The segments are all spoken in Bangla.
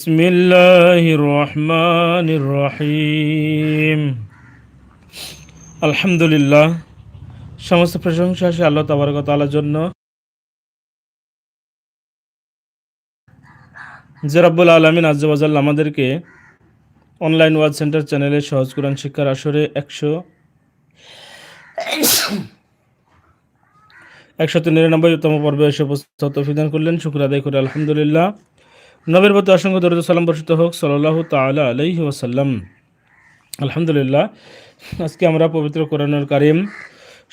بسم الله الرحمن الرحيم আলহামদুলিল্লাহ সমস্ত প্রশংসা সে আল্লাহ তাবারক তাআলার জন্য যে রব্বুল আলমিন আজ্জাল আমাদেরকে অনলাইন ওয়াজ সেন্টার চ্যানেলে সহজ কোরআন শিক্ষার আসরে একশো একশত নিরানব্বইতম পর্বে এসে উপস্থিত তৌফিক করলেন শুক্র আদায় করে আলহামদুলিল্লাহ নবীর প্রতি অসংখ্য দরুদ সালাম বর্ষিত হোক সাল্লাহ তালা আলাইহি ওয়াসাল্লাম। আলহামদুলিল্লাহ, আজকে আমরা পবিত্র কোরআনুল কারিম,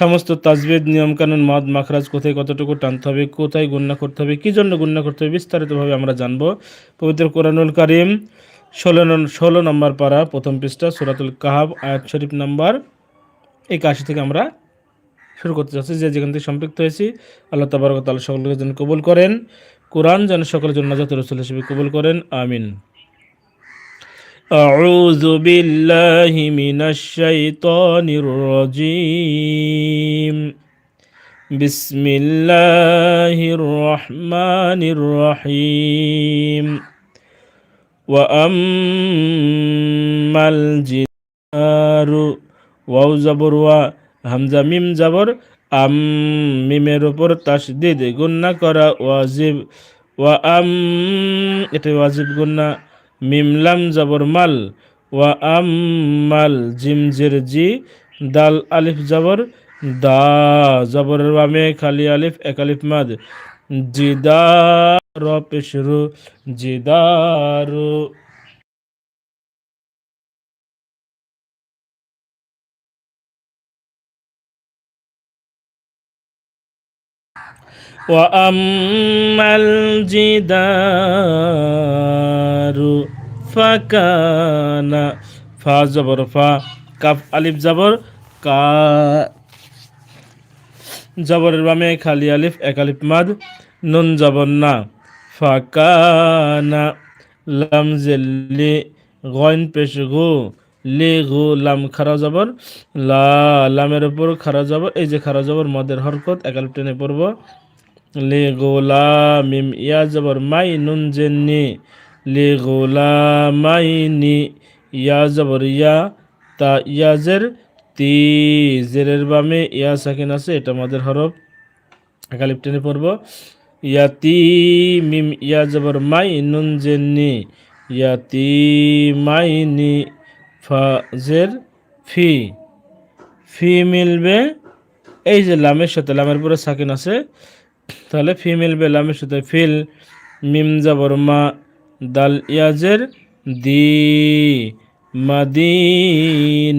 সমস্ত তাজবিদ নিয়মকানুন, মদ, মাখরাজ কোথায় কতটুকু টানতে হবে, কোথায় গুন্না করতে হবে, কী জন্য গুন্না করতে হবে বিস্তারিতভাবে আমরা জানব। পবিত্র কোরআনুল কারিম, ষোলো ষোলো নম্বর পাড়া প্রথম পৃষ্ঠা, সুরাতুল কাহাব আয়াত শরীফ নাম্বার একাশি থেকে আমরা শুরু করতে চাচ্ছি যে যেখান থেকে সম্পৃক্ত হয়েছি, আল্লাহ তাবারক তাল্লাহ সকলকে যেন কবুল করেন। কোরআন যেন সকলের জন্য নাজাত রসুল হিসেবে কবুল করেন আমিন أعوذ بالله من الشيطان الرجيم بسم الله الرحمن الرحيم وأما الجدار واو زبر হামজা মিম যাবর আম মিমের উপর তাসদিদ গুন্না করা ওয়াজিব। ওয়া আম এটা ওয়াজিব গুন্না মিমলাম যাবর মাল। ওয়া আম মাল জিম জির জি, দাল আলিফ যাবর দা জবরের বামে খালি আলিফ, এক আলিফ মাদ। জিদা র, জিদারু। وأما الجدار فكان ফা জবর ফা কাফ আলিফ জবর কা জবরের বামে খালি আলিফ এক আলিফ মাদ নুন জবর না ফাকানা লাম জেল্লি গইন পেশ গু লি গু লাম খারা জবর লা লামের উপর খারা জবর এই যে খারা জবর মদের হরকত এক আলিফ টেনে পড়ব লি গোলা মিম ইয়া জবর মাই নুন জেননি। লি গোলা মাই নি ইয়া জবর ইয়া, তা ইয়াজের তি জেরের বামে ইয়া সাকিন আছে, এটা আমাদের হরফ। একালিপ টেনে পড়ব। ইয়াতি মিম ইয়া জবর মাই নুন জেননি। ইয়াতি মাই নি ফাজের ফি। ফি মিলবে, এই যে লামের সাথে, লামের পরে সাকিন আছে। তাহলে ফিমেল বেলামের সাথে ফিল, মিম যাবর মা, দাল ইয়াজের দি মাদি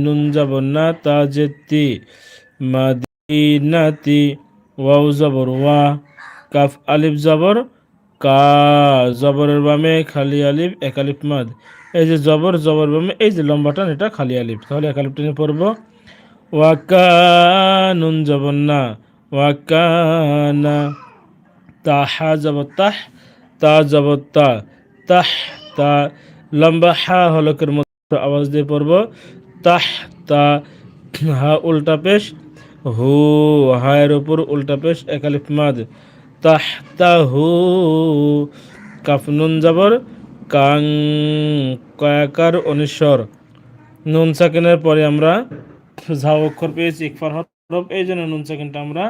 নুন যাবর না তাজেতি, মাদিনাতি, ওয়াও যাবর ওয়া, কাফ আলিফ যাবর কা, জবরের বামে খালি আলিফ, এক আলিফ মাদ। এই যে জবর জবর বামে, এই যে লম্বাটান এটা খালি আলিফ। তাহলে এক আলিফ টেনে পড়ব। ওয়াকা নুন যাবর না ওয়াকানা তাহা যাব তাহ, তা যাব তা, তাহ, তা, লম্বা হা হলকের মতো আওয়াজ দিয়ে পড়ব। তাহ, তা, হা উল্টা পেশ, হু, হায়ের উপর উল্টা পেশ একালিফ মাদ। তাহ, তা, হু, কাফ নুন যাবর কাং, কয়াকার অনিশ্বর নুন সাকিনের পরে আমরা ঝাও অক্ষর পেয়েছি, ইকফার হরফ এই জন্য নুন সেকেন্ডটা আমরা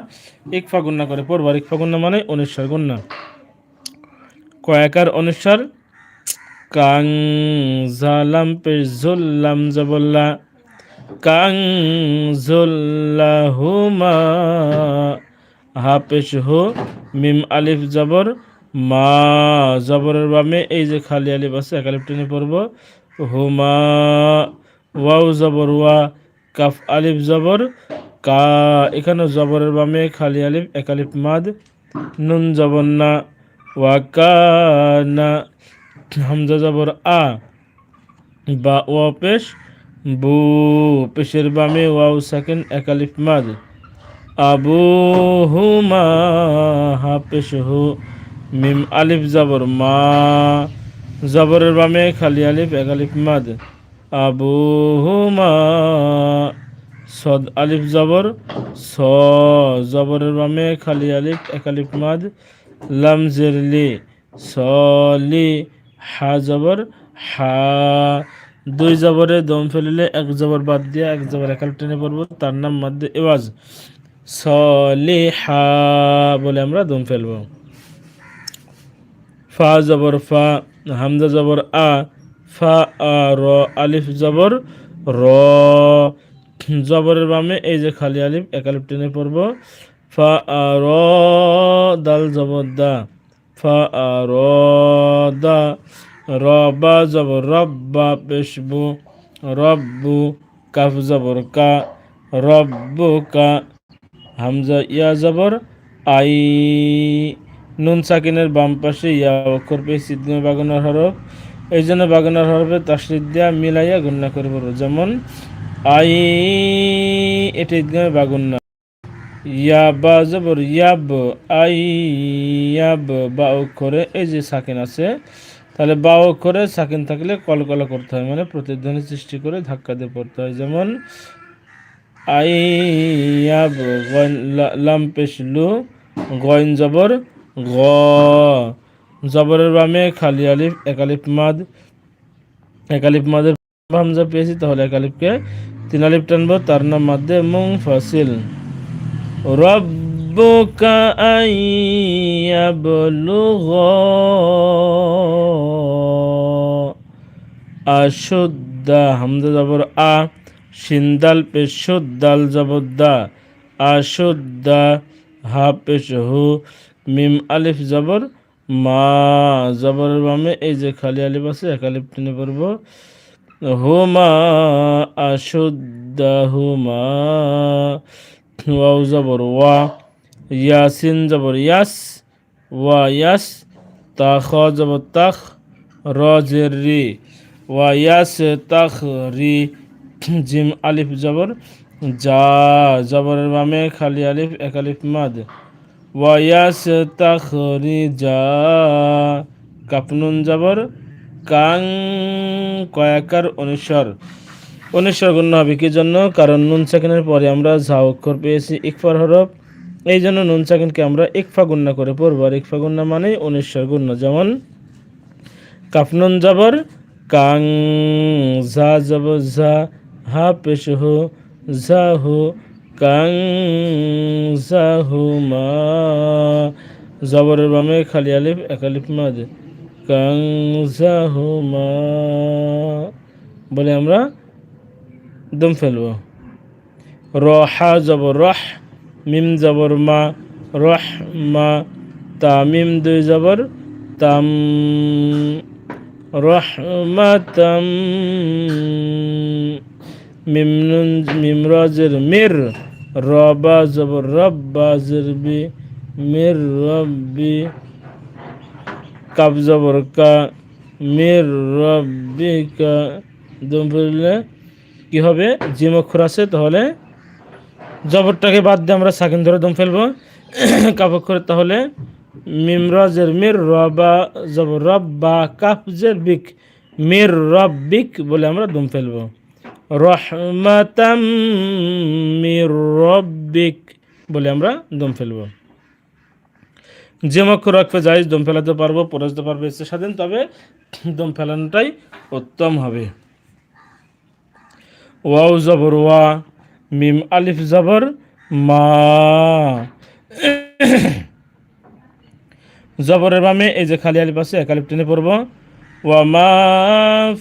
ইকফা গুন্না করে। পড়বার ইকফা গুন্না মানে অনিশ্বর গুন্না কয়েকার অনিশ্বর কাং জালাম পে জুল্লাম জবল্লা, কাং জুল্লাহুমা হাফেশ হো, মিম আলিফ জবর, মা জবরের বামে, এই যে খালি আলিফ আছে, এক আলিফ টেনে পড়ব, হুমা, ওয়াও জবর ওয়া, কাফ আলিফ জবর কা, এখানে জবরের বামে খালি আলিফ, এক আলিফ মাদ, নুন জবর না ওয়াকানা হামজা জবর আ, বা ও পেশ, বু, পেশের বামে ওয়াও সেকেন্ড এক আলিফ মাদ, আবু হুমা হা পেশ হু, মিম আলিফ জবর মা, জবরের বামে খালি আলিফ, এক আলিফ মাদ, আবু হুমা সদ আলিফ জবর, স জবরের বামে খালি আলিফ, এক আলিফ মাদ, লাম জেরলি সলি হা জবর, হা। দুই জবরে দম ফেলিলে এক জবর বাদ দিয়ে এক জবর একাল টেনে পড়ব, তার নাম মধ্যে এওয়াজ। সলিহা বলে আমরা দম ফেলব। ফা জবর ফা, হামজা জবর আ, ফা আ, র, আলিফ জবর, র। জবরের বামে, এই যে খালি আলিফ এক আলিফ টেনে পড়ব। ফা, আ, র, দাল জবর দা। ফা, আ, র, দা। রবা জবর রব্বা পেশবু। রব্বু, কাফ জবর কা। রব্বু কা। হামজা, ইয়া জবর। আই, নুন সাকিনের বাম পাশে, ইয়া অক্ষর পেয়ে সিদ্ধমে বাগানোর হরফ। এই জন্য বাগানোর হরফে তাসরিদ দেওয়া মিলাইয়া গণ্য করে যেমন আই, এটা ঈদগামে বাগুন্না ইয়া বা জবর ইয়াব, আই, ইয়াব বা অক্ষরে এই যে সাকিন আছে, তাহলে বা অক্ষরে সাকিন থাকলে কলকলা করতে হয় মানে প্রতিধ্বনি সৃষ্টি করে ধাক্কা দিয়ে পড়তে হয়। যেমন আইয়াব লাম পেশলু গইন জবর, গ, জবরের বামে খালি আলিফ একালিফ মাদ একালিফ মাদের হামজা পেয়েছি, তাহলে একালিফকে তিন আলিফ টানবো, তার নাম মাধ্যে মুং ফাসিল রব্বুকা আইয়াবলুগ আশুদ্দা হামজা জবর আ, সিন্দাল পেশুদ্দাল জবদ্দা আশুদ্দা হা পেশ হু, মিম আলিফ জবর, মা জবরের বামে, এই যে খালি আলিফ আছে, এক আলিফ টেনে পড়ব। হুমা আশুদ্দা হুমা ওয়াও জবর ওয়া, ইয়াসিন জবর ইয়াস, ওয়া ইয়াস তা জবর তাখ র জের রি ওয়া ইয়াস তাখ রি, জিম আলিফ জবর যা জবরের বামে খালি আলিফ, এক আলিফ মাদ, ওয়া ইয়াস তাখ রি যা কাপনুন জবর কাং কয়াকার অনুস্বর। অনুস্বর গণ্য হবে কি জন্য? কারণ নুন সেকেন্ডের পরে আমরা ঝা অক্ষর পেয়েছি ইকফার হরফ। এই জন্য নুন সেকেন্ডকে আমরা ইকফা গুণ্য করে পড়ব। আর ইকফা গুণ্য মানে অনুস্বর গুণ্য। যেমন কাফনুন জবর, কাং ঝা জবর ঝা, হা পেশ হো, ঝা হো, কাং ঝা হু মা। জবরের বামে খালি আলিফ, এক আলিফ কাংজাহুমা বলে আমরা, দম ফেলব। রহা জবর রহ, মিম জবর মা, রহ, মা তামিম দুই জবর তাম রহমাতাম মিম, নুন, মিম রাজের মির রবা জবর রব্বা জরবি মির রব্বি কাব জবর কা মির রব্বিকা, দম ফেললে কি হবে? জিম অক্ষর আছে, তাহলে জবরটাকে বাদ দিয়ে আমরা সাকিন ধরে দম ফেলব। কাপ তাহলে মিমরাজের মির রবা, জবর রব্বা, কাফজের বিক, মির রব্বিক বলে আমরা দম ফেলব। রহমাতাম মির রব্বিক বলে আমরা দম ফেলব। যে অক্ষর রাখবে যাই দম ফেলাতে পারব, পরাজতে পারব ইচ্ছে স্বাধীন, তবে দম ফেলানোটাই উত্তম হবে। ওয়াও জবর ওয়া, মিম আলিফ জবর মা। জবরের বামে, এই যে খালি আলিফ আছে, এক আলিফ টেনে পড়ব। ওয়া মা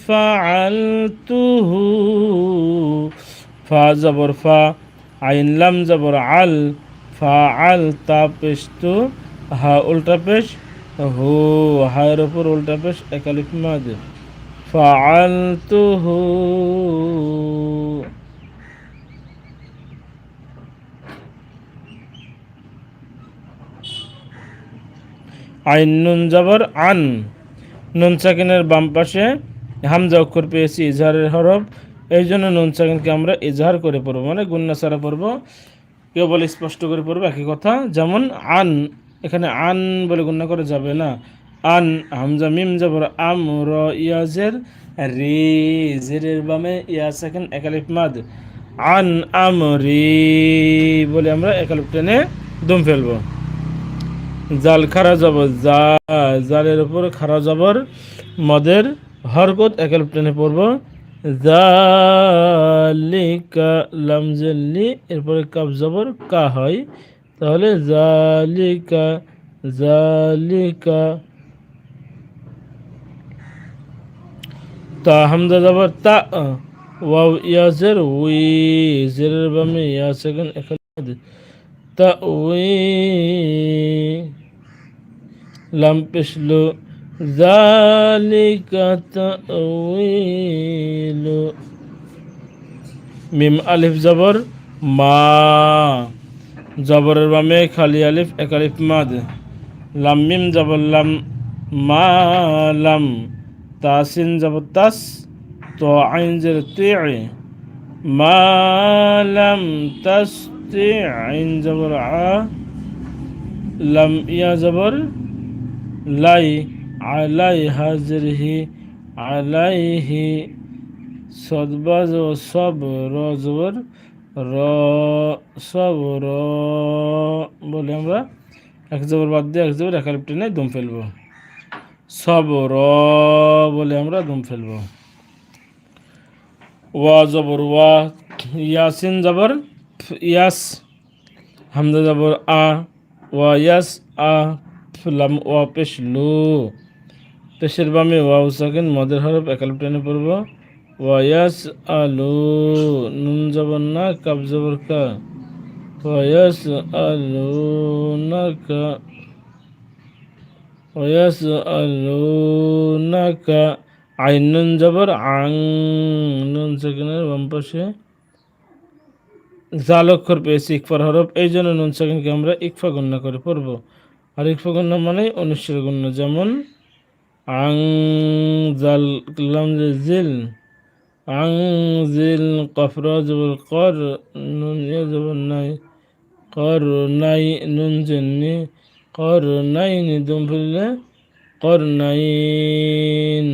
ফাআলতুহু, ফা জবর ফা, আইন লাম জবর আল, ফা আল তা পেস্তু হা, উল্টা পেশ। হু, হায়ের ওপর উল্টা পেশ একালিফ মাদ ফাআলতুহু। আইন নুন জবর আন। নুন সাকিনের বাম পাশে হামজা অক্ষর পেয়েছি, ইজহারের হরফ। এই জন্য নুন সাকিনকে আমরা ইজহার করে পড়ব মানে গুন্না সারা পড়ব। কেউ বলে স্পষ্ট করে পড়ব, একই কথা। যেমন আন এখানে আন বলে গণ্য করা যাবে না। আন, হামজা, মিম, জবর, আম ইয়াজের রে, জেরের বামে ইয়া, সেকেন্ড, একালিফ, মাদ। আন, আম, রে বলে আমরা একালিফ টেনে দম ফেলব। জাল, খারা জবর, জা, জালের উপর খারা জবর, মদের হরকত একাল টেনে পড়ব। জালিকা লামজাল্লি, এরপরে কাপ জবর, কা হয়। তাহলে জালিকা জালিকা। তা হামজা জবর তা, ওয়াও, ইয়াজের উই জেরের বামে, ইয়া সেকেন্ড, এখানে তা, উই, লাম পেশলো। জালিকা তাউইলু মিম আলিফ জবর মা। জবরের বামে খালি আলিফ, এক আলিফ মাদ। লাম মিম জবর মা লাম। তাসিন জবর তাস, তো আইন জের তে মা লাম তাস তে আইন জবর আ। লাম ইয়া জবর লাই, আলাই হাজরহি আলাইহি সদবাজ ও সব রজবর র, সব র, বলে আমরা। এক জবর বাদ দিয়ে এক জবর একালিপ টেনে দম ফেলব। সব র, বলে আমরা দম ফেলব। ওয়া জবর ওয়া ইয়াসিন জবর ইয়াস, হামজা জবর, আ ওয়া ইয়াস, আ লাম ওয়া পেশ, লু। পেশের বামে ওয়া সাকিন, মদের হরফ একালিপ টেনে পড়ব। ওয়াস আলু নুন জবর না কাব জবর কা ওয়াস আলু না কা ওয়াস আলু না কা আইন নুন জবর আং নুন সাকিনের বাম পাশে। জাল অক্ষর পেয়েছি ইকফার হরফ, এই জন্য নুন সাকিনকে আমরা ইকফা গণ্য করে পড়ব। আর ইকফা গণ্য মানে অনুষ্ঠের গণ্য, যেমন, আং, জাল জিল আং জিল কফরা জবর কর, নুন জবর নাই, কর নাই নুন জেননি কর নাই নি দুম ফেললে কর নাইন।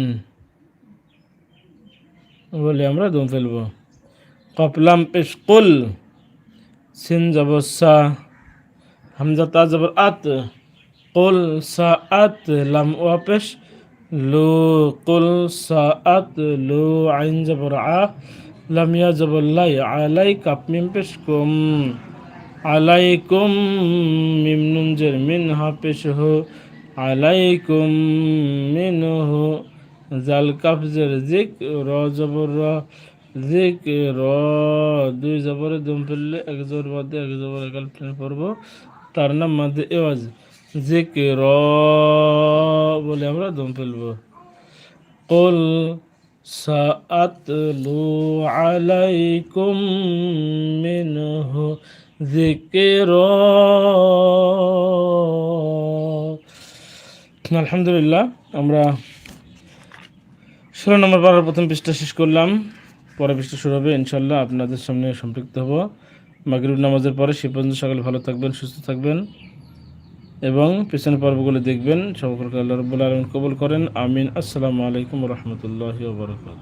বলে আমরা দুম ফেলব। কপলাম পেশ কুল সিন জবর হামজা তা জবর আত, কুল সা আত, লাম ওয়া পেশ লু কুল সাআত লু আইন জবর আ, লাম ইয়া জবর লাই আলাই কাপ মিম পেশ কুম মিন হা পেশ হো আলাইকুম মিন হো জাল জিক র জবর র জিক র দুই জবরে দুম ফেললে বাদে এক জবর একাল পড়ব। তার নাম মাদে এওয়াজ। জিকির বলে আমরা, দম ফেলব। কুল সাআতলু আলাইকুম মিনহু যিকির আলহামদুলিল্লাহ, আমরা ষোলো নম্বর পাড়ার প্রথম পৃষ্ঠা শেষ করলাম। পরে পৃষ্ঠা শুরু হবে ইনশাল্লাহ আপনাদের সামনে সম্পৃক্ত হব। মাগরিব নামাজের পরে সে পর্যন্ত সকালে ভালো থাকবেন, সুস্থ থাকবেন। এবং পিছনের পর্বগুলো দেখবেন। সকলকে আল্লাহ রবুল্লা আলম কবুল করেন। আমিন। আসসালামু আলাইকুম রহমতুল্লাহ বরকাত